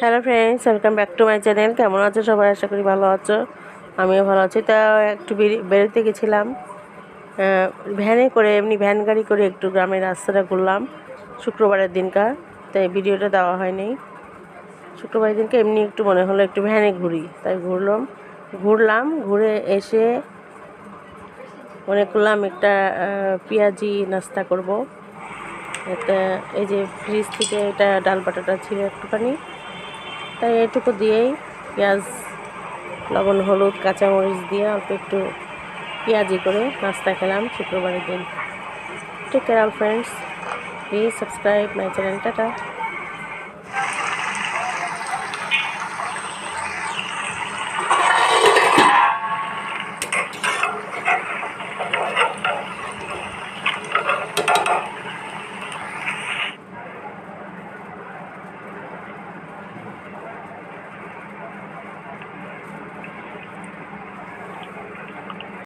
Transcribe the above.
Hello friends, welcome back to my channel. কেমন আছো সবাই? আশা করি ভালো আছো। আমিও ভালো আছি। তা একটু বেরি- বেরোতে গেছিলাম। ভ্যানে করে, এমনি ভ্যান গাড়ি করে একটু গ্রামের রাস্তাটা ঘুরলাম। শুক্রবারের দিনকার, তাই ভিডিওটা দেওয়া হয়নি। শুক্রবারের দিনকে এমনি একটু মনে হলো একটু ভ্যানে ঘুরি, তাই ঘুরলাম। ঘুরলাম, ঘুরে এসে মনে করলাম একটা পেঁয়াজি নাস্তা করব। এটা এই যে ফ্রিজ থেকে এটা ডাল বাটাটা ছিল একটুখানি। তাই এটুকু দিয়েই পেঁয়াজ, লবণ, হলুদ, কাঁচামরিচ দিয়ে অল্প একটু পেঁয়াজি করে নাস্তা খেলাম শুক্রবারের দিন। Take care friends please subscribe my channel tata